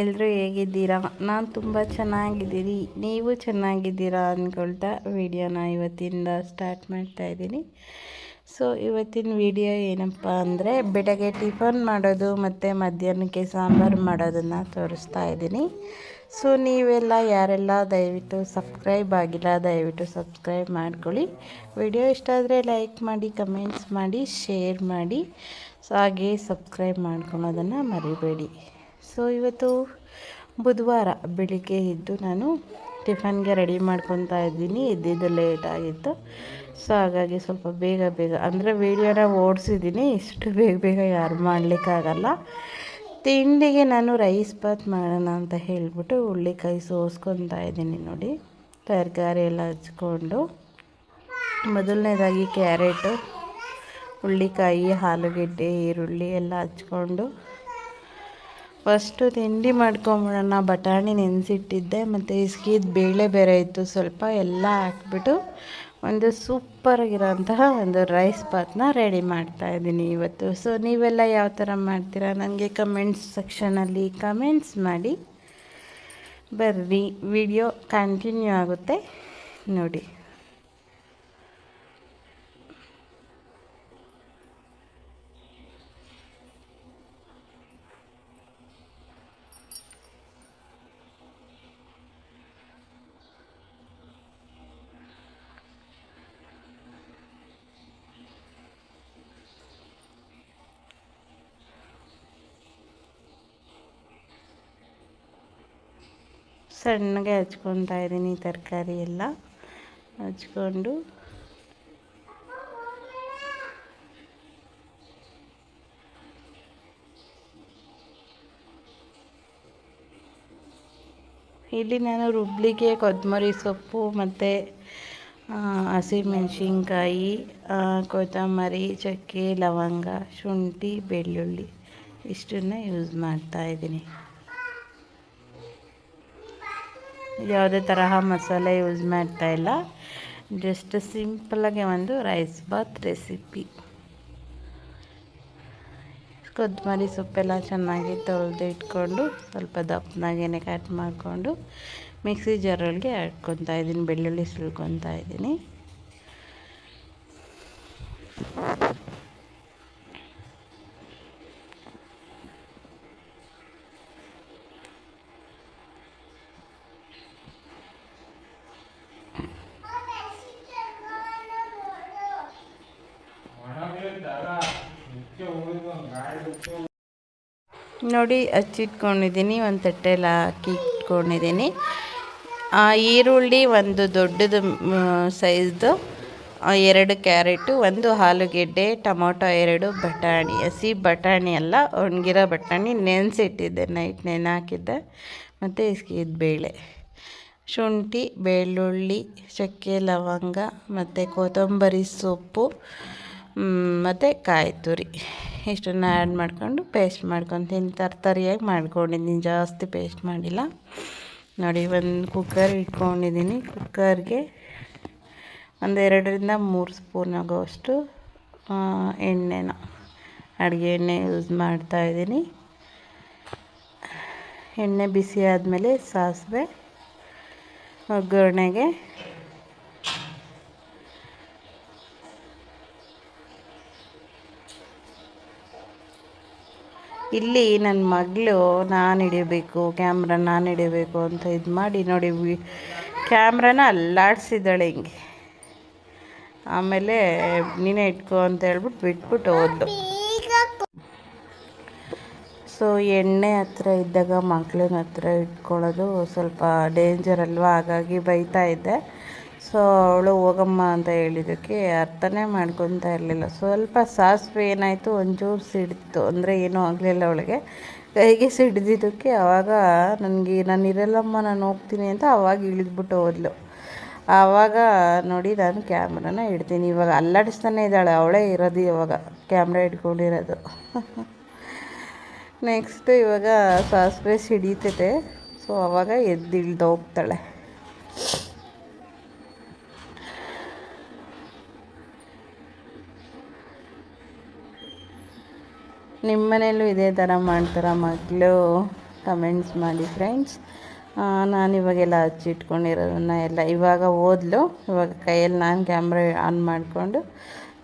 ಎಲ್ಲರೂ ಹೇಗಿದ್ದೀರಾ? ನಾನು ತುಂಬ ಚೆನ್ನಾಗಿದ್ದೀರಿ ನೀವು ಚೆನ್ನಾಗಿದ್ದೀರಾ ಅಂದ್ಕೊಳ್ತಾ ವಿಡಿಯೋನ ಇವತ್ತಿಂದ ಸ್ಟಾರ್ಟ್ ಮಾಡ್ತಾ ಇದ್ದೀನಿ. ಸೊ ಇವತ್ತಿನ ವಿಡಿಯೋ ಏನಪ್ಪ ಅಂದರೆ ಬೆಳಗ್ಗೆ ಟಿಫನ್ ಮಾಡೋದು ಮತ್ತು ಮಧ್ಯಾಹ್ನಕ್ಕೆ ಸಾಂಬಾರು ಮಾಡೋದನ್ನು ತೋರಿಸ್ತಾ ಇದ್ದೀನಿ. ಸೊ ನೀವೆಲ್ಲ ಯಾರೆಲ್ಲ ದಯವಿಟ್ಟು ಸಬ್ಸ್ಕ್ರೈಬ್ ಆಗಿಲ್ಲ, ದಯವಿಟ್ಟು ಸಬ್ಸ್ಕ್ರೈಬ್ ಮಾಡ್ಕೊಳ್ಳಿ. ವಿಡಿಯೋ ಇಷ್ಟ ಆದರೆ ಲೈಕ್ ಮಾಡಿ, ಕಮೆಂಟ್ಸ್ ಮಾಡಿ, ಶೇರ್ ಮಾಡಿ. ಸೊ ಹಾಗೆ ಸಬ್ಸ್ಕ್ರೈಬ್ ಮಾಡ್ಕೊಳೋದನ್ನು ಮರಿಬೇಡಿ. ಸೊ ಇವತ್ತು ಬುಧವಾರ ಬೆಳಿಗ್ಗೆ ಎದ್ದು ನಾನು ಟಿಫನ್ಗೆ ರೆಡಿ ಮಾಡ್ಕೊತಾ ಇದ್ದೀನಿ. ಇದ್ದಿದ್ದು ಲೇಟ್ ಆಗಿತ್ತು. ಸೊ ಹಾಗಾಗಿ ಸ್ವಲ್ಪ ಬೇಗ ಬೇಗ, ಅಂದರೆ ವೀಡಿಯೋನ ಓಡಿಸಿದ್ದೀನಿ. ಇಷ್ಟು ಬೇಗ ಬೇಗ ಯಾರು ಮಾಡಲಿಕ್ಕಾಗಲ್ಲ. ತಿಂಡಿಗೆ ನಾನು ರೈಸ್ ಬಾತ್ ಮಾಡೋಣ ಅಂತ ಹೇಳಿಬಿಟ್ಟು ಹುಳ್ಳಿಕಾಯಿ ಸೋಸ್ಕೊತಾ ಇದ್ದೀನಿ ನೋಡಿ. ತರಕಾರಿ ಎಲ್ಲ ಹಚ್ಕೊಂಡು. ಮೊದಲನೇದಾಗಿ ಕ್ಯಾರೆಟು ಹುಳ್ಳಿಕಾಯಿ ಆಲೂಗೆಡ್ಡೆ, ಈರುಳ್ಳಿ ಎಲ್ಲ ಹಚ್ಕೊಂಡು ಫಸ್ಟು ತಿಂಡಿ ಮಾಡ್ಕೊಂಬಿಡೋಣ. ಬಟಾಣಿ ನೆನೆಸಿಟ್ಟಿದ್ದೆ, ಮತ್ತು ಇಸ್ಕಿದ ಬೇಳೆ ಬೇರೆ ಇತ್ತು. ಸ್ವಲ್ಪ ಎಲ್ಲ ಹಾಕ್ಬಿಟ್ಟು ಒಂದು ಸೂಪರಾಗಿರೋಂತಹ ಒಂದು ರೈಸ್ ಬಾತ್ನ ರೆಡಿ ಮಾಡ್ತಾ ಇದ್ದೀನಿ ಇವತ್ತು. ಸೊ ನೀವೆಲ್ಲ ಯಾವ ಥರ ಮಾಡ್ತೀರಾ? ನನಗೆ ಕಮೆಂಟ್ಸ್ ಸೆಕ್ಷನಲ್ಲಿ ಕಮೆಂಟ್ಸ್ ಮಾಡಿ. ಬರ್ರಿ, ವಿಡಿಯೋ ಕಂಟಿನ್ಯೂ ಆಗುತ್ತೆ. ನೋಡಿ. ಸಣ್ಣಗೆ ಹಚ್ಕೊತಾ ಇದ್ದೀನಿ ತರಕಾರಿ ಎಲ್ಲ. ಹಚ್ಕೊಂಡು. ಇಲ್ಲಿ ನಾನು ರುಬ್ಲಿಗೆ ಕೊತ್ತಂಬರಿ ಸೊಪ್ಪು ಮತ್ತು ಹಸಿಮೆಣ್ಸಿನ್ಕಾಯಿ ಕೊತ್ತಂಬರಿ, ಚಕ್ಕೆ, ಲವಂಗ, ಶುಂಠಿ, ಬೆಳ್ಳುಳ್ಳಿ, ಇಷ್ಟನ್ನು ಯೂಸ್ ಮಾಡ್ತಾ ಮಾಡ್ತಾಯಿದ್ದೀನಿ ಯಾವುದೇ ತರಹ ಮಸಾಲೆ ಯೂಸ್ ಮಾಡ್ತಾ ಇಲ್ಲ. ಜಸ್ಟ್ ಸಿಂಪಲಾಗಿ ಒಂದು ರೈಸ್ ಬಾತ್ ರೆಸಿಪಿ ಕೊತ್ತಂಬರಿ ಸೊಪ್ಪೆಲ್ಲ ಚೆನ್ನಾಗಿ ತೊಳೆದು ಇಟ್ಕೊಂಡು ಸ್ವಲ್ಪ ದಪ್ಪನಾಗೇನೆ ಕಟ್ ಮಾಡಿಕೊಂಡು ಮಿಕ್ಸಿ ಜಾರೊಳಗೆ ಹಾಕ್ಕೊತಾ ಇದ್ದೀನಿ, ಬೆಳ್ಳುಳ್ಳಿ ಸುಲ್ಕೊತಾ ಇದ್ದೀನಿ. ನೋಡಿ ಹಚ್ಚಿಟ್ಕೊಂಡಿದ್ದೀನಿ ಒಂದು ತಟ್ಟೆಲ್ಲ ಹಾಕಿ ಇಟ್ಕೊಂಡಿದ್ದೀನಿ. ಈರುಳ್ಳಿ ಒಂದು ದೊಡ್ಡದು ಸೈಜ್ದು ಎರಡು ಕ್ಯಾರೆಟು, ಒಂದು ಆಲೂಗೆಡ್ಡೆ, ಟೊಮೊಟೊ ಎರಡು, ಬಟಾಣಿ, ಹಸಿ ಬಟಾಣಿ ಅಲ್ಲ, ಒಣಗಿರೋ ಬಟಾಣಿ. ನೆನೆಸಿಟ್ಟಿದ್ದೆ, ನೈಟ್ ನೆನೆ ಹಾಕಿದ್ದೆ ಮತ್ತು ಇಸ್ಕಿದ ಬೇಳೆ. ಶುಂಠಿ, ಬೆಳ್ಳುಳ್ಳಿ, ಚಕ್ಕೆ, ಲವಂಗ, ಮತ್ತು ಕೊತ್ತಂಬರಿ ಸೊಪ್ಪು ಮತ್ತು ಕಾಯಿ ತುರಿ ಇಷ್ಟನ್ನು ಆ್ಯಡ್ ಮಾಡ್ಕೊಂಡು ಪೇಸ್ಟ್ ಮಾಡ್ಕೊತೀನಿ ತರ್ತರಿಯಾಗಿ ಮಾಡ್ಕೊಂಡಿದ್ದೀನಿ. ಜಾಸ್ತಿ ಪೇಸ್ಟ್ ಮಾಡಿಲ್ಲ. ನೋಡಿ, ಒಂದು ಕುಕ್ಕರ್ ಇಟ್ಕೊಂಡಿದ್ದೀನಿ. ಕುಕ್ಕರ್ಗೆ ಒಂದು ಎರಡರಿಂದ ಮೂರು ಸ್ಪೂನ್ ಆಗೋಷ್ಟು ಎಣ್ಣೆನ, ಅಡುಗೆ ಎಣ್ಣೆ ಯೂಸ್ ಮಾಡ್ತಾಯಿದ್ದೀನಿ ಎಣ್ಣೆ ಬಿಸಿ ಆದಮೇಲೆ ಸಾಸಿವೆ, ಒಗ್ಗರಣೆಗೆ ಇಲ್ಲಿ ನನ್ನ ಮಗಳು ನಾನು ಹಿಡಿಬೇಕು ಕ್ಯಾಮ್ರ ನಾನು ಹಿಡಿಬೇಕು ಅಂತ ಇದು ಮಾಡಿ ನೋಡಿ ಕ್ಯಾಮ್ರಾನ ಅಲ್ಲಾಡಿಸಿದ್ದಾಳೆ ಹಿಂಗೆ. ಆಮೇಲೆ ನೀನೇ ಇಟ್ಕೊ ಅಂತ ಹೇಳ್ಬಿಟ್ಟು ಬಿಟ್ಬಿಟ್ಟು ಹೋದ್ಲು. ಸೊ ಎಣ್ಣೆ ಹತ್ರ ಇದ್ದಾಗ ಮಕ್ಳನ್ನ ಹತ್ರ ಇಟ್ಕೊಳ್ಳೋದು ಸ್ವಲ್ಪ ಡೇಂಜರ್ ಅಲ್ವಾ? ಹಾಗಾಗಿ ಬೈತಾ ಇದ್ದೆ. ಸೊ ಅವಳು, ಹೋಗಮ್ಮ ಅಂತ ಹೇಳಿದ್ದಕ್ಕೆ ಅರ್ಥನೇ ಮಾಡ್ಕೊತಾ ಇರಲಿಲ್ಲ. ಸ್ವಲ್ಪ ಸಾಸಿವೆ ಏನಾಯಿತು, ಒಂಚೂರು ಸಿಡಿತು. ಅಂದರೆ ಏನೂ ಆಗಲಿಲ್ಲ ಅವಳಿಗೆ. ಕೈಗೆ ಸಿಡಿದಿದ್ದಕ್ಕೆ ಆವಾಗ ನನಗೆ, ನಾನು ಇರಲ್ಲಮ್ಮ, ನಾನು ಹೋಗ್ತೀನಿ ಅಂತ ಆವಾಗ ಇಳಿದ್ಬಿಟ್ಟು ಹೋದ್ಲು. ಆವಾಗ ನೋಡಿ ನಾನು ಕ್ಯಾಮ್ರಾನ ಇಡ್ತೀನಿ. ಇವಾಗ ಅಲ್ಲಾಡಿಸ್ತಾನೆ ಇದ್ದಾಳೆ. ಅವಳೇ ಇರೋದು ಇವಾಗ. ಕ್ಯಾಮ್ರಾ ಇಟ್ಕೊಂಡಿರೋದು. ನೆಕ್ಸ್ಟ್ ಇವಾಗ ಸಾಸಿವೆ ಸಿಡಿತೈತೆ. ಸೊ ಆವಾಗ ಎದ್ದು ಇಳ್ದು ಹೋಗ್ತಾಳೆ. ನಿಮ್ಮ ಮನೆಯಲ್ಲೂ ಇದೇ ಥರ ಮಾಡ್ತಾರ ಮಕ್ಕಳು ಕಮೆಂಟ್ಸ್ ಮಾಡಿ ಫ್ರೆಂಡ್ಸ್ ನಾನು ಇವಾಗೆಲ್ಲ ಹಚ್ಚಿಟ್ಕೊಂಡಿರೋದನ್ನು ಎಲ್ಲ ಇವಾಗ ಓದ್ಲು. ಇವಾಗ ಕೈಯಲ್ಲಿ ನಾನು ಕ್ಯಾಮ್ರಾ ಆನ್ ಮಾಡಿಕೊಂಡು.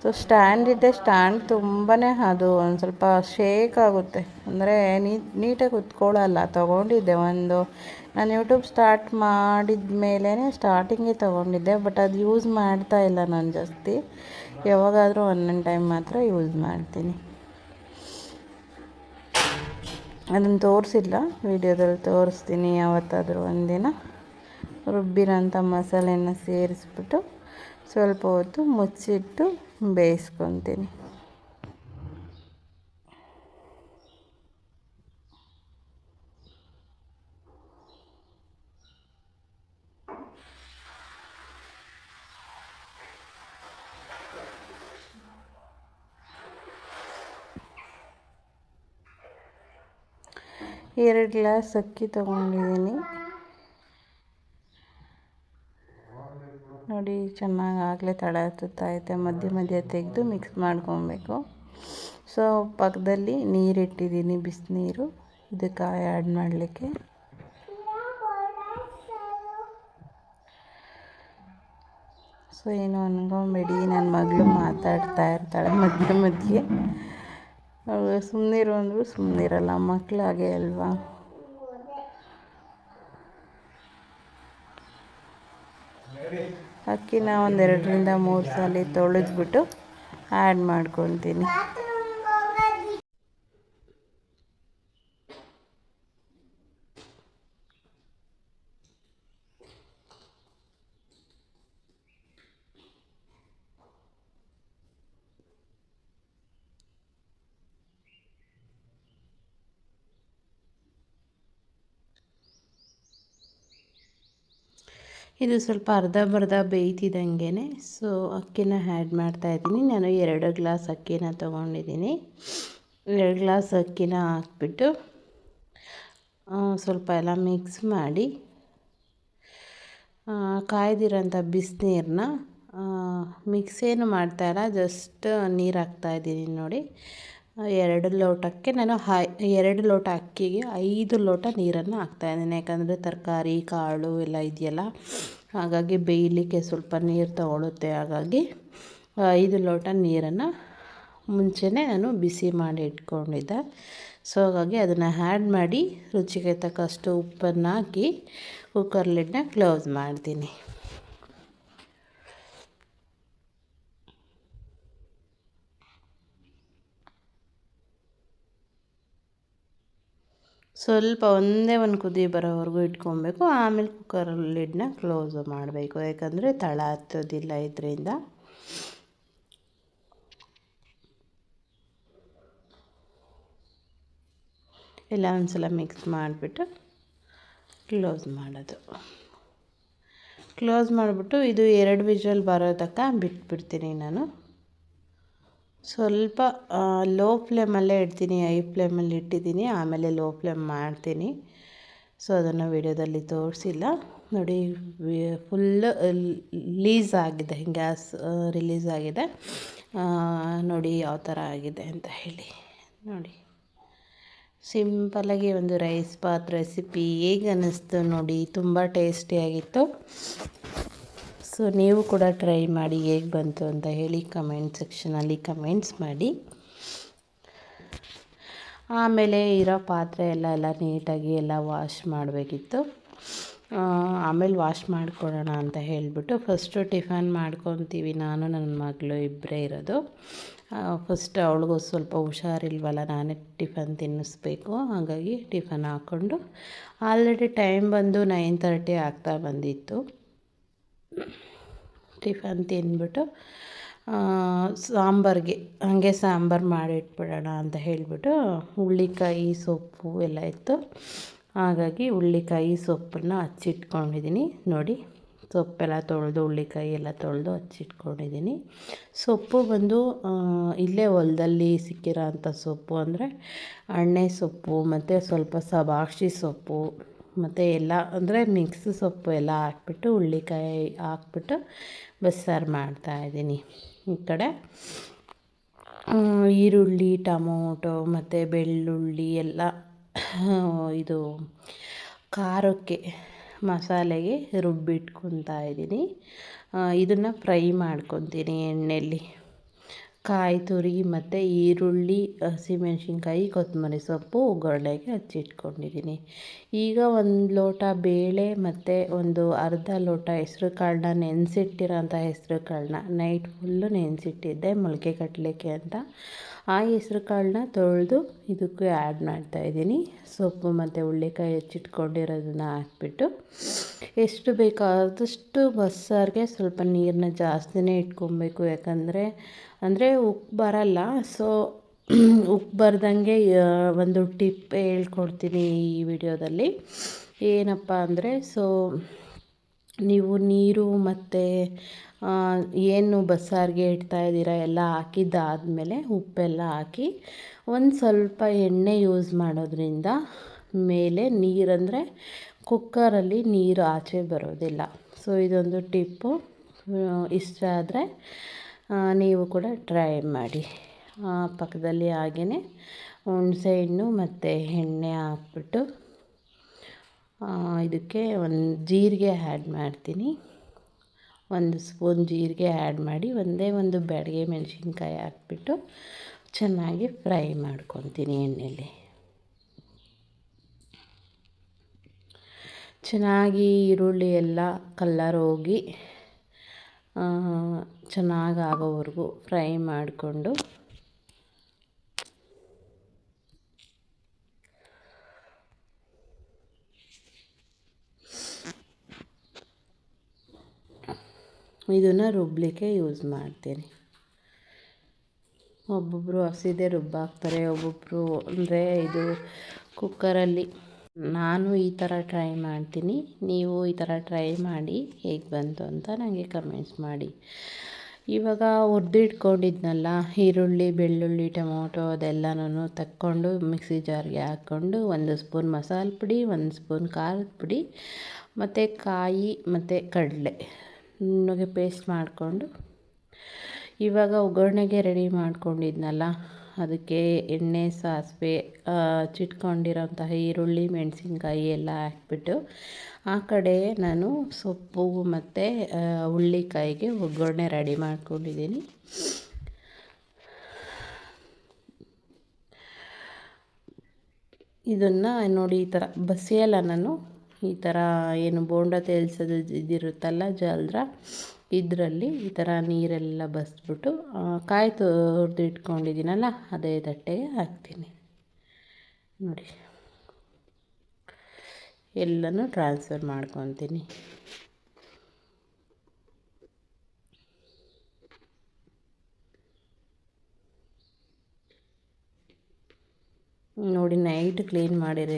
ಸೊ ಸ್ಟ್ಯಾಂಡ್ ಇದೆ ಸ್ಟ್ಯಾಂಡ್ ತುಂಬಾ ಅದು ಒಂದು ಸ್ವಲ್ಪ ಶೇಕ್ ಆಗುತ್ತೆ. ಅಂದರೆ ನೀಟಾಗಿ ಕುತ್ಕೊಳ್ಳಲ್ಲ ತೊಗೊಂಡಿದ್ದೆ ಒಂದು. ನಾನು ಯೂಟ್ಯೂಬ್ ಸ್ಟಾರ್ಟ್ ಮಾಡಿದ ಮೇಲೇ ಸ್ಟಾರ್ಟಿಂಗೇ ತೊಗೊಂಡಿದ್ದೆ. ಬಟ್ ಅದು ಯೂಸ್ ಮಾಡ್ತಾ ಇಲ್ಲ ನಾನು ಜಾಸ್ತಿ. ಯಾವಾಗಾದರೂ ಒಂದೊಂದು ಟೈಮ್ ಮಾತ್ರ ಯೂಸ್ ಮಾಡ್ತೀನಿ. ಅದನ್ನು ತೋರಿಸಿಲ್ಲ. ವಿಡಿಯೋದಲ್ಲಿ ತೋರಿಸ್ತೀನಿ ಯಾವತ್ತಾದರೂ ಒಂದಿನ. ರುಬ್ಬಿರೋಂಥ ಮಸಾಲೆನ ಸೇರಿಸ್ಬಿಟ್ಟು ಸ್ವಲ್ಪ ಹೊತ್ತು ಮುಚ್ಚಿಟ್ಟು ಬೇಯಿಸ್ಕೊತೀನಿ. ಎರಡು ಗ್ಲಾಸ್ ಅಕ್ಕಿ ತೊಗೊಂಡಿದ್ದೀನಿ. ನೋಡಿ, ಚೆನ್ನಾಗಿ ಆಗಲೇ ತಳ ಹತ್ತುತ್ತೈತೆ ಮಧ್ಯೆ ಮಧ್ಯೆ ತೆಗೆದು ಮಿಕ್ಸ್ ಮಾಡ್ಕೊಬೇಕು. ಸೊ ಪಕ್ಕದಲ್ಲಿ ನೀರಿಟ್ಟಿದ್ದೀನಿ ಬಿಸಿನೀರು. ಇದಕ್ಕೆ ಆ್ಯಡ್ ಮಾಡಲಿಕ್ಕೆ. ಸೊ ಏನು ಅನ್ಕೊಂಬೇಡಿ. ನನ್ನ ಮಗಳು ಮಾತಾಡ್ತಾ ಇರ್ತಾಳೆ ಮಧ್ಯೆ ಮಧ್ಯೆ. ಸುಮ್ಮನಿರು ಅಂದರೂ ಸುಮ್ಮನಿರಲ್ಲ ಮಕ್ಕಳಾಗೆ ಅಲ್ವಾ? ಅಕ್ಕಿನ ಒಂದೆರಡರಿಂದ ಮೂರು ಸಲ ತೊಳೆದ್ಬಿಟ್ಟು ಆ್ಯಡ್ ಮಾಡ್ಕೊತೀನಿ ಇದು ಸ್ವಲ್ಪ ಅರ್ಧ ಬರ್ಧ ಬೇಯ್ತಿದ್ದಂಗೆ ಸೊ ಅಕ್ಕಿನ ಆ್ಯಡ್ ಮಾಡ್ತಾಯಿದ್ದೀನಿ ನಾನು ಎರಡು ಗ್ಲಾಸ್ ಅಕ್ಕಿನ ತೊಗೊಂಡಿದ್ದೀನಿ. ಎರಡು ಗ್ಲಾಸ್ ಅಕ್ಕಿನ ಹಾಕ್ಬಿಟ್ಟು ಸ್ವಲ್ಪ ಎಲ್ಲ ಮಿಕ್ಸ್ ಮಾಡಿ ಕಾಯ್ದಿರೋಂಥ ಬಿಸಿನೀರನ್ನ ಮಿಕ್ಸ್ ಏನು ಮಾಡ್ತಾಯಿಲ್ಲ ಜಸ್ಟ್ ನೀರು ಹಾಕ್ತಾಯಿದ್ದೀನಿ ನೋಡಿ. ಎರಡು ಲೋಟಕ್ಕೆ ನಾನು ಹೈ, ಎರಡು ಲೋಟ ಅಕ್ಕಿಗೆ ಐದು ಲೋಟ ನೀರನ್ನು ಹಾಕ್ತಾಯಿದ್ದೀನಿ ಯಾಕಂದರೆ ತರಕಾರಿ, ಕಾಳು ಎಲ್ಲ ಇದೆಯಲ್ಲ, ಹಾಗಾಗಿ ಬೇಯಲಿಕ್ಕೆ ಸ್ವಲ್ಪ ನೀರು ತಗೊಳುತ್ತೆ. ಹಾಗಾಗಿ ಐದು ಲೋಟ ನೀರನ್ನು ಮುಂಚೆನೇ ನಾನು ಬಿಸಿ ಮಾಡಿ ಇಟ್ಕೊಂಡಿದ್ದೆ. ಸೊ, ಹಾಗಾಗಿ ಅದನ್ನು ಆ್ಯಡ್ ಮಾಡಿ ರುಚಿಗೆ ತಕ್ಕಷ್ಟು ಉಪ್ಪನ್ನು ಹಾಕಿ ಕುಕ್ಕರ್ ಲಿಡ್ನ ಕ್ಲೋಸ್ ಮಾಡ್ತೀನಿ. ಸ್ವಲ್ಪ ಒಂದೇ ಒಂದು ಕುದಿ ಬರೋವರೆಗೂ ಇಟ್ಕೊಬೇಕು. ಆಮೇಲೆ ಕುಕ್ಕರ್ ಲಿಡ್ನ ಕ್ಲೋಸ್ ಮಾಡಬೇಕು. ಯಾಕಂದರೆ ತಳ ಹತ್ತೋದಿಲ್ಲ ಇದರಿಂದ. ಎಲ್ಲ ಒಂದ್ಸಲ ಮಿಕ್ಸ್ ಮಾಡಿಬಿಟ್ಟು ಕ್ಲೋಸ್ ಮಾಡೋದು. ಕ್ಲೋಸ್ ಮಾಡಿಬಿಟ್ಟು ಇದು ಎರಡು ವಿಜಲ್ ಬರೋ ತನಕ ಬಿಟ್ಬಿಡ್ತೀನಿ ನಾನು. ಸ್ವಲ್ಪ ಲೋ ಫ್ಲೇಮಲ್ಲೇ ಇಡ್ತೀನಿ ಐ ಫ್ಲೇಮಲ್ಲಿ ಇಟ್ಟಿದ್ದೀನಿ, ಆಮೇಲೆ ಲೋ ಫ್ಲೇಮ್ ಮಾಡ್ತೀನಿ. ಸೊ ಅದನ್ನು ವಿಡಿಯೋದಲ್ಲಿ ತೋರಿಸಿಲ್ಲ. ನೋಡಿ ಫುಲ್ ಲೀಸ್ ಆಗಿದೆ ಗ್ಯಾಸ್ ರಿಲೀಸ್ ಆಗಿದೆ. ನೋಡಿ ಯಾವ ಥರ ಆಗಿದೆ ಅಂತ ಹೇಳಿ. ನೋಡಿ ಸಿಂಪಲಾಗಿ ಒಂದು ರೈಸ್ ಬಾತ್ ರೆಸಿಪಿ ಹೇಗೆ ಅನ್ನಿಸ್ತು ನೋಡಿ, ತುಂಬ ಟೇಸ್ಟಿಯಾಗಿತ್ತು ಸೊ ನೀವು ಕೂಡ ಟ್ರೈ ಮಾಡಿ ಹೇಗೆ ಬಂತು ಅಂತ ಹೇಳಿ ಕಮೆಂಟ್ ಸೆಕ್ಷನಲ್ಲಿ ಕಮೆಂಟ್ಸ್ ಮಾಡಿ. ಆಮೇಲೆ ಇರೋ ಪಾತ್ರೆ ಎಲ್ಲ ಎಲ್ಲ ನೀಟಾಗಿ ಎಲ್ಲ ವಾಶ್ ಮಾಡಬೇಕಿತ್ತು. ಆಮೇಲೆ ವಾಶ್ ಮಾಡ್ಕೊಡೋಣ ಅಂತ ಹೇಳಿಬಿಟ್ಟು ಫಸ್ಟು ಟಿಫನ್ ಮಾಡ್ಕೊತೀವಿ. ನಾನು, ನನ್ನ ಮಗಳು ಇಬ್ಬರೇ ಇರೋದು. ಫಸ್ಟ್ ಅವಳಿಗೂ ಸ್ವಲ್ಪ ಹುಷಾರಿಲ್ವಲ್ಲ, ನಾನೇ ಟಿಫನ್ ತಿನ್ನಿಸ್ಬೇಕು. ಹಾಗಾಗಿ ಟಿಫನ್ ಹಾಕ್ಕೊಂಡು ಆಲ್ರೆಡಿ ಟೈಮ್ ಬಂದು ನೈನ್ ತರ್ಟಿ ಆಗ್ತಾ ಬಂದಿತ್ತು. ಟಿಫನ್ ತಿಂದ್ಬಿಟ್ಟು ಸಾಂಬಾರಿಗೆ, ಹಾಗೆ ಸಾಂಬಾರು ಮಾಡಿಟ್ಬಿಡೋಣ ಅಂತ ಹೇಳಿಬಿಟ್ಟು ಹುಳ್ಳಿಕಾಯಿ ಸೊಪ್ಪು ಎಲ್ಲ ಇತ್ತು. ಹಾಗಾಗಿ ಹುಳ್ಳಿಕಾಯಿ ಸೊಪ್ಪನ್ನು ಹಚ್ಚಿಟ್ಕೊಂಡಿದ್ದೀನಿ. ನೋಡಿ, ಸೊಪ್ಪೆಲ್ಲ ತೊಳೆದು, ಹುಳ್ಳಿಕಾಯಿ ಎಲ್ಲ ತೊಳೆದು ಹಚ್ಚಿಟ್ಕೊಂಡಿದ್ದೀನಿ. ಸೊಪ್ಪು ಬಂದು ಇಲ್ಲೇ ಹೊಲದಲ್ಲಿ ಸಿಕ್ಕಿರೋ ಅಂಥ ಸೊಪ್ಪು ಅಂದರೆ, ಅಣ್ಣೆ ಸೊಪ್ಪು, ಮತ್ತು ಸ್ವಲ್ಪ ಸಬಾಕ್ಷಿ ಸೊಪ್ಪು ಮತ್ತು ಎಲ್ಲ ಅಂದರೆ ಮಿಕ್ಸ್ ಸೊಪ್ಪು ಎಲ್ಲ ಹಾಕ್ಬಿಟ್ಟು ಹುಳ್ಳಿಕಾಯಿ ಹಾಕ್ಬಿಟ್ಟು ಬಸ್ಸಾರು ಮಾಡ್ತಾಯಿದ್ದೀನಿ ಈ ಕಡೆ ಈರುಳ್ಳಿ, ಟೊಮೊಟೊ ಮತ್ತು ಬೆಳ್ಳುಳ್ಳಿ ಎಲ್ಲ, ಇದು ಖಾರಕ್ಕೆ ಮಸಾಲೆಗೆ ರುಬ್ಬಿಟ್ಕೊತಾ ಇದ್ದೀನಿ. ಇದನ್ನು ಫ್ರೈ ಮಾಡ್ಕೊತೀನಿ ಎಣ್ಣೆಯಲ್ಲಿ ಕಾಯಿ ತುರಿ ಮತ್ತು ಈರುಳ್ಳಿ, ಹಸಿಮೆಣಸಿನ್ಕಾಯಿ, ಕೊತ್ತಂಬರಿ ಸೊಪ್ಪು ಒಗ್ಗರಣೆಗೆ ಹಚ್ಚಿಟ್ಕೊಂಡಿದ್ದೀನಿ. ಈಗ ಒಂದು ಲೋಟ ಬೇಳೆ ಮತ್ತು ಒಂದು ಅರ್ಧ ಲೋಟ ಹೆಸ್ರು ಕಾಳನ್ನ ನೆನೆಸಿಟ್ಟಿರೋಂಥ ಹೆಸ್ರು ಕಾಳನ್ನ ನೈಟ್ ಫುಲ್ಲು ನೆನೆಸಿಟ್ಟಿದ್ದೆ ಮೊಳಕೆ ಕಟ್ಟಲಿಕ್ಕೆ ಅಂತ. ಆ ಹೆಸ್ರು ಕಾಳನ್ನ ತೊಳೆದು ಇದಕ್ಕೆ ಆ್ಯಡ್ ಮಾಡ್ತಾಯಿದ್ದೀನಿ ಸೊಪ್ಪು ಮತ್ತು ಹುಳ್ಳಿಕಾಯಿ ಹೆಚ್ಚಿಟ್ಕೊಂಡಿರೋದನ್ನ ಹಾಕ್ಬಿಟ್ಟು ಎಷ್ಟು ಬೇಕಾದಷ್ಟು ಬಸ್ಸಾರಿಗೆ ಸ್ವಲ್ಪ ನೀರನ್ನ ಜಾಸ್ತಿನೇ ಇಟ್ಕೊಬೇಕು. ಯಾಕಂದರೆ, ಅಂದರೆ ಉಪ್ಪು ಬರಲ್ಲ. ಸೊ ಉಪ್ಪು ಬರ್ದಂಗೆ ಒಂದು ಟಿಪ್ ಹೇಳ್ಕೊಡ್ತೀನಿ ಈ ವಿಡಿಯೋದಲ್ಲಿ. ಏನಪ್ಪ ಅಂದರೆ ಸೊ ನೀವು ನೀರು ಮತ್ತು ಏನು ಬಸ್ಸಾರಿಗೆ ಇಡ್ತಾ ಇದ್ದೀರಾ ಎಲ್ಲ ಹಾಕಿದ್ದಾದಮೇಲೆ ಉಪ್ಪೆಲ್ಲ ಹಾಕಿ ಒಂದು ಸ್ವಲ್ಪ ಎಣ್ಣೆ ಯೂಸ್ ಮಾಡೋದ್ರಿಂದ ಮೇಲೆ ನೀರಂದರೆ ಕುಕ್ಕರಲ್ಲಿ ನೀರು ಆಚೆ ಬರೋದಿಲ್ಲ. ಸೊ ಇದೊಂದು ಟಿಪ್ಪು. ಇಷ್ಟ ಆದರೆ ನೀವು ಕೂಡ ಟ್ರೈ ಮಾಡಿ. ಪಕ್ಕದಲ್ಲಿ ಹಾಗೆಯೇ ಹುಣಸೆಹಣ್ಣು ಮತ್ತು ಎಣ್ಣೆ ಹಾಕ್ಬಿಟ್ಟು ಇದಕ್ಕೆ ಒಂದು ಜೀರಿಗೆ ಆ್ಯಡ್ ಮಾಡ್ತೀನಿ. ಒಂದು ಸ್ಪೂನ್ ಜೀರಿಗೆ ಆ್ಯಡ್ ಮಾಡಿ ಒಂದೇ ಒಂದು ಬ್ಯಾಡಗೆ ಮೆಣಸಿನ್ಕಾಯಿ ಹಾಕ್ಬಿಟ್ಟು ಚೆನ್ನಾಗಿ ಫ್ರೈ ಮಾಡ್ಕೊತೀನಿ ಎಣ್ಣೆಯಲ್ಲಿ ಚೆನ್ನಾಗಿ ಈರುಳ್ಳಿ ಎಲ್ಲ ಕಲ್ಲರ್ ಹೋಗಿ ಚೆನ್ನಾಗಿ ಆಗೋವರೆಗೂ ಫ್ರೈ ಮಾಡಿಕೊಂಡು ಇದನ್ನು ರುಬ್ಬಲಿಕ್ಕೆ ಯೂಸ್ ಮಾಡ್ತೀನಿ. ಒಬ್ಬೊಬ್ಬರು ಹಸಿದೆ ರುಬ್ಬಾಕ್ತಾರೆ ಒಬ್ಬೊಬ್ಬರು ಅಂದರೆ ಇದು ಕುಕ್ಕರಲ್ಲಿ ನಾನು ಈ ಥರ ಟ್ರೈ ಮಾಡ್ತೀನಿ. ನೀವು ಈ ಥರ ಟ್ರೈ ಮಾಡಿ ಹೇಗೆ ಬಂತು ಅಂತ ನನಗೆ ಕಮೆಂಟ್ಸ್ ಮಾಡಿ. ಇವಾಗ ಹುರಿದಿಟ್ಕೊಂಡಿದ್ನಲ್ಲ, ಈರುಳ್ಳಿ, ಬೆಳ್ಳುಳ್ಳಿ, ಟೊಮೊಟೊ ಅದೆಲ್ಲನೂ ತಕ್ಕೊಂಡು ಮಿಕ್ಸಿ ಜಾರ್ಗೆ ಹಾಕ್ಕೊಂಡು ಒಂದು ಸ್ಪೂನ್ ಮಸಾಲೆ ಪುಡಿ, ಒಂದು ಸ್ಪೂನ್ ಖಾರದ ಪುಡಿ, ಮತ್ತು ಕಾಯಿ, ಮತ್ತು ಕಡಲೆ. ನುಣ್ಣಗೆ ಪೇಸ್ಟ್ ಮಾಡಿಕೊಂಡು ಇವಾಗ ಒಗ್ಗರಣೆಗೆ ರೆಡಿ ಮಾಡ್ಕೊಂಡಿದ್ನಲ್ಲ, ಅದಕ್ಕೆ ಎಣ್ಣೆ, ಸಾಸಿವೆ ಚಿಟ್ಕೊಂಡಿರೋಂತಹ ಈರುಳ್ಳಿ, ಮೆಣಸಿನ್ಕಾಯಿ ಎಲ್ಲ ಹಾಕ್ಬಿಟ್ಟು ಆ ಕಡೆ ನಾನು ಸೊಪ್ಪು ಮತ್ತು ಹುಳ್ಳಿಕಾಯಿಗೆ ಒಗ್ಗರಣೆ ರೆಡಿ ಮಾಡ್ಕೊಂಡಿದ್ದೀನಿ. ಇದನ್ನು ನೋಡಿ ಈ ಥರ ಬಸಿಯಲ್ಲ ನಾನು ಈ ಥರ ಏನು ಬೋಂಡ ತೇಲ್ಸೋದು ಇದಿರುತ್ತಲ್ಲ ಜಲ್ದ್ರ, ಇದರಲ್ಲಿ ಈ ಥರ ನೀರೆಲ್ಲ ಬಸ್ಬಿಟ್ಟು ಕಾಯಿ ತುರಿದು ಇಟ್ಕೊಂಡಿದ್ದೀನಲ್ಲ, ಅದೇ ತಟ್ಟೆಗೆ ಹಾಕ್ತೀನಿ. ನೋಡಿ. ಎಲ್ಲನೂ ಟ್ರಾನ್ಸ್ಫರ್ ಮಾಡ್ಕೊತೀನಿ. ನೋಡಿ ನೈಟ್ ಕ್ಲೀನ್ ಮಾಡಿರೋ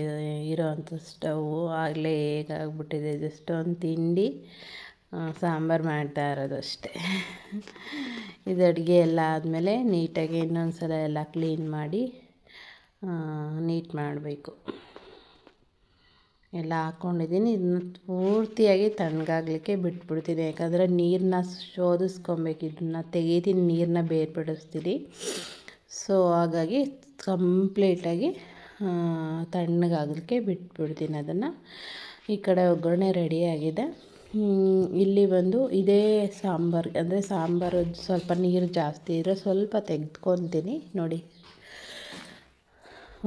ಇರೋವಂಥ ಸ್ಟವ್ ಆಗಲೇ ಹೇಗಾಗ್ಬಿಟ್ಟಿದೆ ಜಸ್ಟ್ ಒಂದು ತಿಂಡಿ ಸಾಂಬಾರು ಮಾಡ್ತಾ ಇರೋದು ಅಷ್ಟೇ. ಇದು ಅಡುಗೆ ಎಲ್ಲ ಆದಮೇಲೆ ನೀಟಾಗಿ ಇನ್ನೊಂದು ಸಲ ಎಲ್ಲ ಕ್ಲೀನ್ ಮಾಡಿ ನೀಟ್ ಮಾಡಬೇಕು. ಎಲ್ಲ ಹಾಕ್ಕೊಂಡಿದ್ದೀನಿ ಇದನ್ನ ಪೂರ್ತಿಯಾಗಿ ತಣ್ಣಗಾಗಲಿಕ್ಕೆ ಬಿಟ್ಬಿಡ್ತೀನಿ. ಯಾಕಂದರೆ ನೀರನ್ನ ಶೋಧಿಸ್ಕೊಬೇಕು, ಇದನ್ನ ತೆಗೀತೀನಿ ನೀರನ್ನ ಬೇರ್ಪಡಿಸ್ತೀನಿ. ಸೊ ಹಾಗಾಗಿ ಕಂಪ್ಲೀಟಾಗಿ ತಣ್ಣಗಾಗಲಿಕ್ಕೆ ಬಿಟ್ಬಿಡ್ತೀನಿ ಅದನ್ನು. ಈ ಕಡೆ ಒಗ್ಗರಣೆ ರೆಡಿಯಾಗಿದೆ ಇಲ್ಲಿ ಬಂದು ಇದೇ ಸಾಂಬಾರು, ಅಂದರೆ ಸಾಂಬಾರು ಸ್ವಲ್ಪ ನೀರು ಜಾಸ್ತಿ ಇದ್ದರೆ ಸ್ವಲ್ಪ ತೆಗೆದ್ಕೊತೀನಿ ನೋಡಿ.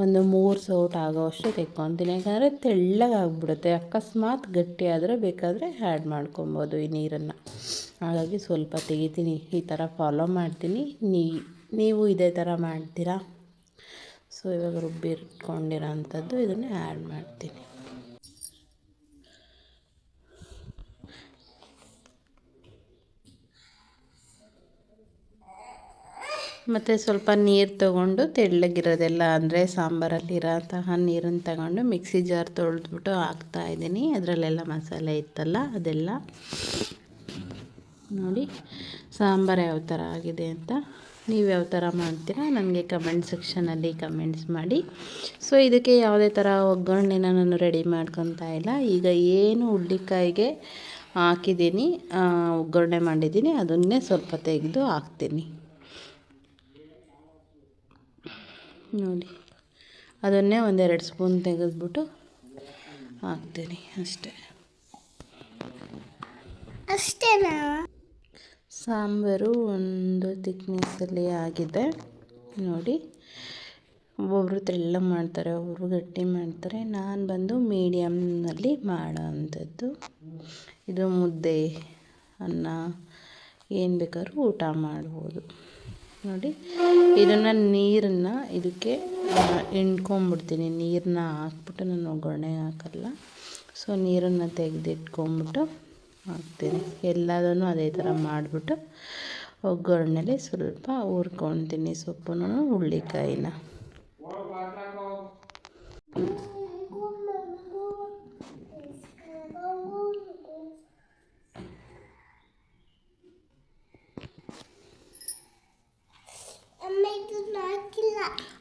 ಒಂದು ಮೂರು ಸೌಟ್ ಆಗೋವಷ್ಟು ತೆಕ್ಕೊತೀನಿ ಯಾಕಂದರೆ ತೆಳ್ಳಗಾಗ್ಬಿಡುತ್ತೆ. ಅಕಸ್ಮಾತ್ ಗಟ್ಟಿ ಆದರೆ ಬೇಕಾದರೆ ಆ್ಯಡ್ ಮಾಡ್ಕೊಬೋದು ಈ ನೀರನ್ನು. ಹಾಗಾಗಿ ಸ್ವಲ್ಪ ತೆಗಿತೀನಿ. ಈ ಥರ ಫಾಲೋ ಮಾಡ್ತೀನಿ. ನೀವು ಇದೇ ಥರ ಮಾಡ್ತೀರಾ? ಸೊ ಇವಾಗ ರುಬ್ಬಿಟ್ಕೊಂಡಿರೋ ಅಂಥದ್ದು ಇದನ್ನು ಆ್ಯಡ್ ಮಾಡ್ತೀನಿ. ಮತ್ತು ಸ್ವಲ್ಪ ನೀರು ತೊಗೊಂಡು ತೆಳ್ಳಗಿರೋದೆಲ್ಲ ಅಂದರೆ ಸಾಂಬಾರಲ್ಲಿರೋಂತಹ ನೀರನ್ನು ತಗೊಂಡು ಮಿಕ್ಸಿ ಜಾರ್ ತೊಳೆದ್ಬಿಟ್ಟು ಹಾಕ್ತಾಯಿದ್ದೀನಿ ಅದರಲ್ಲೆಲ್ಲ ಮಸಾಲೆ ಇತ್ತಲ್ಲ ಅದೆಲ್ಲ. ನೋಡಿ, ಸಾಂಬಾರು ಯಾವ ಥರ ಆಗಿದೆ ಅಂತ. ನೀವು ಯಾವ ಥರ ಮಾಡ್ತೀರಾ ನನಗೆ ಕಮೆಂಟ್ ಸೆಕ್ಷನಲ್ಲಿ ಕಮೆಂಟ್ಸ್ ಮಾಡಿ. ಸೊ ಇದಕ್ಕೆ ಯಾವುದೇ ಥರ ಒಗ್ಗರಣೆನ ನಾನು ರೆಡಿ ಮಾಡ್ಕೊತಾ ಇಲ್ಲ. ಈಗ ಏನು ಹುಳ್ಳಿಕಾಯಿಗೆ ಹಾಕಿದ್ದೀನಿ ಒಗ್ಗರಣೆ ಮಾಡಿದ್ದೀನಿ, ಅದನ್ನೇ ಸ್ವಲ್ಪ ತೆಗೆದು ಹಾಕ್ತೀನಿ. ನೋಡಿ, ಅದನ್ನೇ ಒಂದೆರಡು ಸ್ಪೂನ್ ತೆಗೆದ್ಬಿಟ್ಟು ಹಾಕ್ತೀನಿ ಅಷ್ಟೇ. ಅಷ್ಟೇನಾ? ಸಾಂಬಾರು ಒಂದು ತಿಕ್ನೆಸ್ಸಲ್ಲಿ ಆಗಿದೆ. ನೋಡಿ ಒಬ್ಬೊಬ್ಬರು ತೆಳ್ಳ ಮಾಡ್ತಾರೆ ಒಬ್ಬೊಬ್ರು ಗಟ್ಟಿ ಮಾಡ್ತಾರೆ. ನಾನು ಬಂದು ಮೀಡಿಯಮ್ನಲ್ಲಿ ಮಾಡೋ ಅಂಥದ್ದು ಇದು ಮುದ್ದೆ, ಅನ್ನ, ಏನು ಬೇಕಾದ್ರೂ ಊಟ ಮಾಡ್ಬೋದು. ನೋಡಿ, ಇದನ್ನು ನೀರನ್ನು ಇದಕ್ಕೆ ಹಿಂಡ್ಕೊಂಬಿಡ್ತೀನಿ. ನೀರನ್ನ ಹಾಕ್ಬಿಟ್ಟು ನಾನು ಒಗ್ಗರಣೆ ಹಾಕಲ್ಲ. ಸೊ, ನೀರನ್ನು ತೆಗೆದಿಟ್ಕೊಂಬಿಟ್ಟು ಹಾಕ್ತೀನಿ. ಎಲ್ಲದನ್ನು ಅದೇ ಥರ ಮಾಡಿಬಿಟ್ಟು ಒಗ್ಗರಣೆಲಿ ಸ್ವಲ್ಪ ಹುರ್ಕೊತೀನಿ ಸೊಪ್ಪನ್ನು ಹುಳ್ಳಿಕಾಯಿನ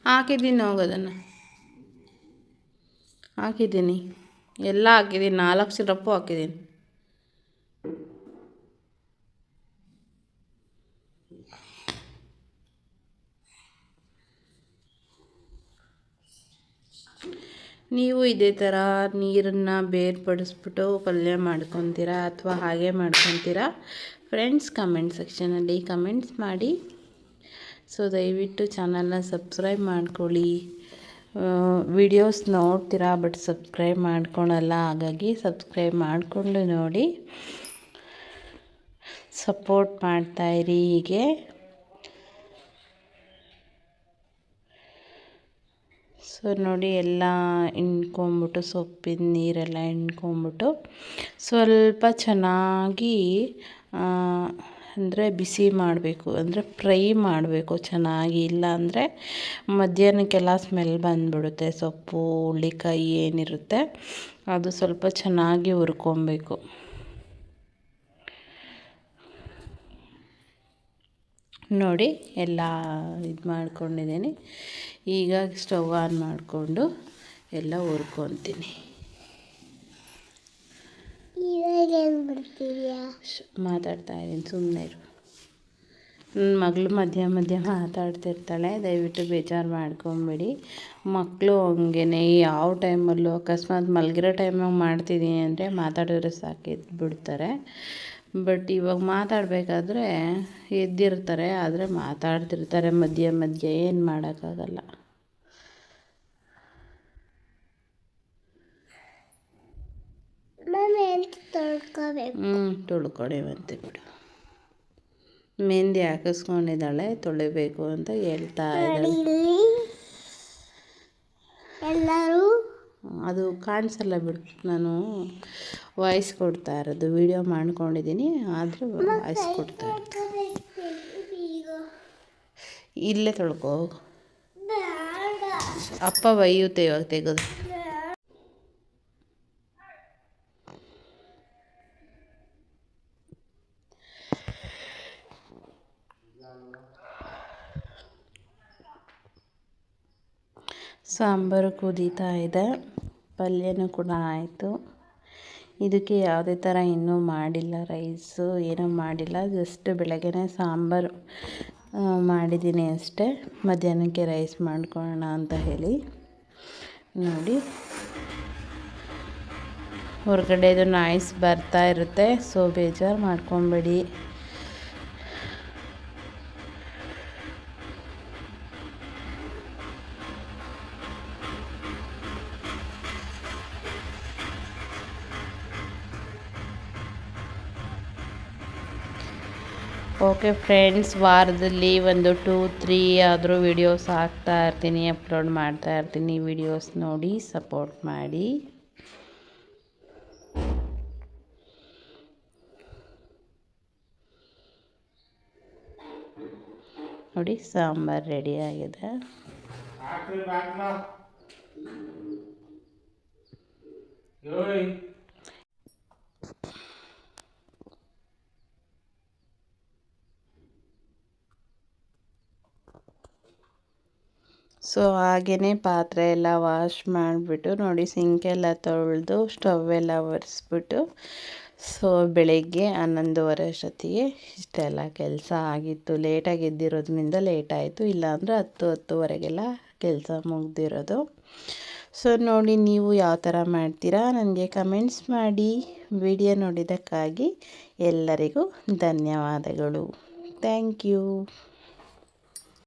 ಹಾಕಿದ್ದೀನಿ ಹೋಗೋದನ್ನು ಹಾಕಿದ್ದೀನಿ. ಎಲ್ಲ ಹಾಕಿದ್ದೀನಿ. ನಾಲ್ಕು ಸಿರಪ್ಪು ಹಾಕಿದ್ದೀನಿ. ನೀವು ಇದೇ ಥರ ನೀರನ್ನು ಬೇರ್ಪಡಿಸ್ಬಿಟ್ಟು ಪಲ್ಯ ಮಾಡ್ಕೊತೀರಾ ಅಥವಾ ಹಾಗೆ ಮಾಡ್ಕೊತೀರಾ? ಫ್ರೆಂಡ್ಸ್ ಕಮೆಂಟ್ ಸೆಕ್ಷನಲ್ಲಿ ಕಮೆಂಟ್ಸ್ ಮಾಡಿ. ಸೊ ದಯವಿಟ್ಟು ಚಾನಲ್ನ ಸಬ್ಸ್ಕ್ರೈಬ್ ಮಾಡ್ಕೊಳ್ಳಿ. ವಿಡಿಯೋಸ್ ನೋಡ್ತೀರಾ ಬಟ್ ಸಬ್ಸ್ಕ್ರೈಬ್ ಮಾಡ್ಕೊಳಲ್ಲ, ಹಾಗಾಗಿ ಸಬ್ಸ್ಕ್ರೈಬ್ ಮಾಡಿಕೊಂಡು ನೋಡಿ. ಸಪೋರ್ಟ್ ಮಾಡ್ತಾಯಿರಿ ಹೀಗೆ. ಸೊ ನೋಡಿ ಎಲ್ಲ ಹಿಂಡ್ಕೊಂಬಿಟ್ಟು ಸೊಪ್ಪಿನ ನೀರೆಲ್ಲ ಹಿಂಡ್ಕೊಂಬಿಟ್ಟು ಸ್ವಲ್ಪ ಚೆನ್ನಾಗಿ ಅಂದರೆ ಬಿಸಿ ಮಾಡಬೇಕು, ಅಂದರೆ ಫ್ರೈ ಮಾಡಬೇಕು ಚೆನ್ನಾಗಿ. ಇಲ್ಲ ಅಂದರೆ ಮಧ್ಯಾಹ್ನಕ್ಕೆಲ್ಲ ಸ್ಮೆಲ್ ಬಂದುಬಿಡುತ್ತೆ, ಸೊಪ್ಪು ಹುಳ್ಳಿಕಾಯಿ ಏನಿರುತ್ತೆ, ಅದು ಸ್ವಲ್ಪ ಚೆನ್ನಾಗಿ ಹುರ್ಕೊಬೇಕು. ನೋಡಿ, ಎಲ್ಲ ಇದು ಮಾಡ್ಕೊಂಡಿದ್ದೀನಿ. ಈಗ ಸ್ಟವ್ ಆನ್ ಮಾಡಿಕೊಂಡು ಎಲ್ಲ ಹುರ್ಕೊತೀನಿ. ಮಾತಾಡ್ತಾ ಇದ್ದೀನಿ ಸುಮ್ಮನೆ ಇರು. ನನ್ನ ಮಗಳು ಮಧ್ಯ ಮಧ್ಯ ಮಾತಾಡ್ತಿರ್ತಾಳೆ ದಯವಿಟ್ಟು ಬೇಜಾರು ಮಾಡ್ಕೊಂಬಿಡಿ. ಮಕ್ಕಳು ಹಂಗೇನೆ ಯಾವ ಟೈಮಲ್ಲೂ ಅಕಸ್ಮಾತ್ ಮಲಗಿರೋ ಟೈಮಾಗ ಮಾಡ್ತಿದ್ದೀನಿ ಅಂದರೆ ಮಾತಾಡಿದ್ರೆ ಸಾಕಿದ್ಬಿಡ್ತಾರೆ. ಬಿಡ್ತಾರೆ ಬಟ್ ಇವಾಗ ಮಾತಾಡಬೇಕಾದ್ರೆ ಎದ್ದಿರ್ತಾರೆ ಆದರೆ ಮಾತಾಡ್ತಿರ್ತಾರೆ ಮಧ್ಯೆ ಮಧ್ಯೆ ಏನು ಮಾಡೋಕ್ಕಾಗಲ್ಲ. ಹ್ಞೂ ತೊಳ್ಕೊಳೇವಂತೆ ಬಿಡು. ಮೆಹಂದಿ ಹಾಕಿಸ್ಕೊಂಡಿದ್ದಾಳೆ ತೊಳಿಬೇಕು ಅಂತ ಹೇಳ್ತಾ ಇದ್ದಾಳೆ. ಎಲ್ಲರೂ? ಅದು ಕಾಣಿಸಲ್ಲ ಬಿಡು. ನಾನು ವಾಯ್ಸ್ ಕೊಡ್ತಾ ಇರೋದು ವಿಡಿಯೋ ಮಾಡ್ಕೊಂಡಿದ್ದೀನಿ ಆದರೂ ವಾಯ್ಸ್ ಕೊಡ್ತಾ ಇಲ್ಲೇ ತೊಳ್ಕೋ ಅಪ್ಪ ಬೈಯುತ್ತೆ ಇವಾಗ ತೆಗೆದು. ಸಾಂಬಾರು ಕುದೀತಾ ಇದೆ. ಪಲ್ಯನೂ ಕೂಡ ಆಯಿತು. ಇದಕ್ಕೆ ಯಾವುದೇ ಥರ ಇನ್ನೂ ಮಾಡಿಲ್ಲ ರೈಸು, ಏನೂ ಮಾಡಿಲ್ಲ. ಜಸ್ಟ್ ಬೆಳಗ್ಗೆನೇ ಸಾಂಬಾರು ಮಾಡಿದ್ದೀನಿ ಅಷ್ಟೇ. ಮಧ್ಯಾಹ್ನಕ್ಕೆ ರೈಸ್ ಮಾಡ್ಕೊಳ್ಳೋಣ ಅಂತ ಹೇಳಿ. ನೋಡಿ. ಹೊರಗಡೆದು ನಾಯ್ಸ್ ಬರ್ತಾ ಇರುತ್ತೆ. ಸೊ ಬೇಜಾರು ಮಾಡ್ಕೊಬೇಡಿ. ಓಕೆ ಫ್ರೆಂಡ್ಸ್ ವಾರದಲ್ಲಿ ಒಂದು ಟೂ ತ್ರೀ ಆದರೂ ವಿಡಿಯೋಸ್ ಹಾಕ್ತಾ ಇರ್ತೀನಿ ಅಪ್ಲೋಡ್ ಮಾಡ್ತಾ ಇರ್ತೀನಿ. ವಿಡಿಯೋಸ್ ನೋಡಿ ಸಪೋರ್ಟ್ ಮಾಡಿ. ನೋಡಿ, ಸಾಂಬಾರು ರೆಡಿ ಆಗಿದೆ. ಸೊ ಹಾಗೆಯೇ ಪಾತ್ರೆ ಎಲ್ಲ ವಾಶ್ ಮಾಡಿಬಿಟ್ಟು ನೋಡಿ ಸಿಂಕೆಲ್ಲ ತೊಳೆದು ಸ್ಟವೆಲ್ಲ ಒರೆಸ್ಬಿಟ್ಟು, ಸೊ ಬೆಳಗ್ಗೆ ಹನ್ನೊಂದುವರೆ ಅಷ್ಟೊತ್ತಿಗೆ ಇಷ್ಟೆಲ್ಲ ಕೆಲಸ ಆಗಿತ್ತು. ಲೇಟಾಗಿ ಎದ್ದಿರೋದ್ರಿಂದ ಲೇಟಾಯಿತು ಇಲ್ಲಾಂದರೆ ಹತ್ತು, ಹತ್ತುವರೆಗೆಲ್ಲ ಕೆಲಸ ಮುಗ್ದಿರೋದು. ಸೊ ನೋಡಿ ನೀವು ಯಾವ ಥರ ಮಾಡ್ತೀರಾ ನನಗೆ ಕಮೆಂಟ್ಸ್ ಮಾಡಿ. ವಿಡಿಯೋ ನೋಡಿದ್ದಕ್ಕಾಗಿ ಎಲ್ಲರಿಗೂ ಧನ್ಯವಾದಗಳು. Thank you